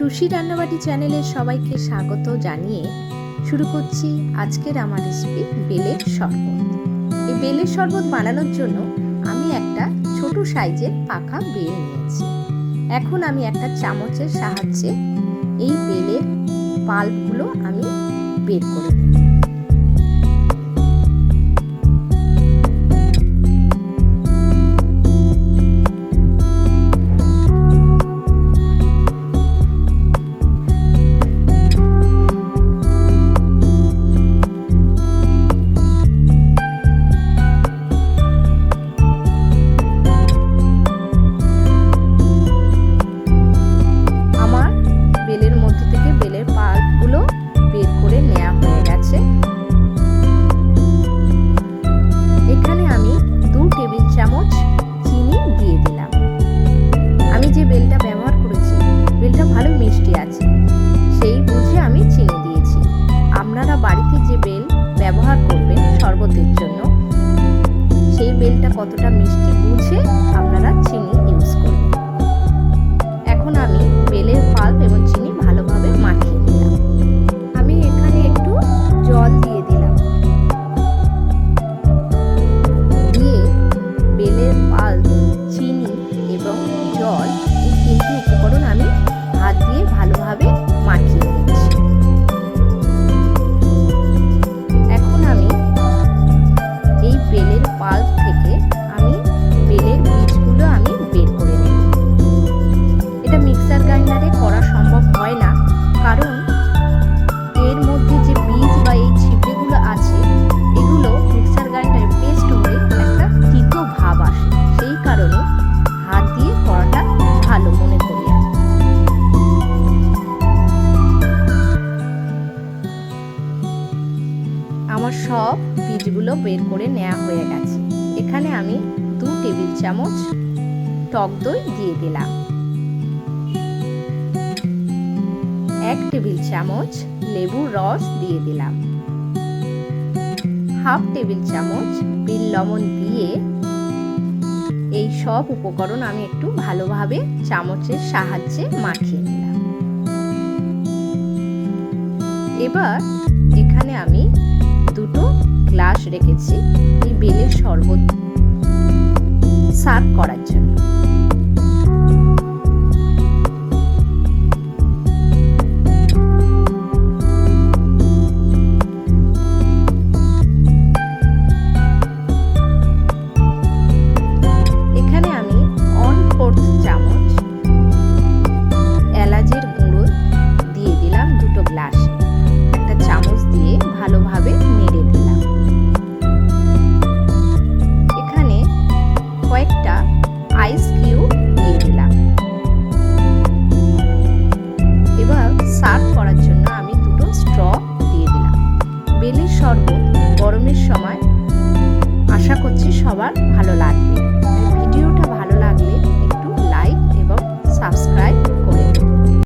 টুসি রান্নাবাটি চ্যানেলের সবাইকে স্বাগত জানিয়ে শুরু করছি আজকের আমার রেসিপি বেলের শরবত। এই বেলের শরবত বানানোর জন্য আমি একটা ছোট সাইজের পাকা বেল নিয়েছি। এখন আমি একটা চামচের সাহায্যে এই বেলের পাল্পগুলো আমি বের করে নেব। পাল্প চিনি এবং জল এই তিনটি উপকরণ আমি হাত দিয়ে ভালোভাবে আমার সব বীজগুলো বের করে নেওয়া হয়ে গেছে। এখানে আমি দু টেবিল চামচ টক দই দিয়ে দিলাম। এক টেবিল চামচ লেবুর রস দিয়ে দিলাম। হাফ টেবিল চামচ বিল লবণ দিয়ে এই সব উপকরণ আমি একটু ভালোভাবে চামচের সাহায্যে মাখিয়ে নিলাম। এবার এখানে আমি দুটো গ্লাস রেখেছি এই বেলের শরবত সার্ভ করার জন্য। আইস কিউব দিয়ে দিলাম এবার সার্ভ করার জন্য আমি দুটো স্ট্র দিয়ে দিলাম। বেলির শরবত গরমের সময়, আশা করছি সবার ভালো লাগবে।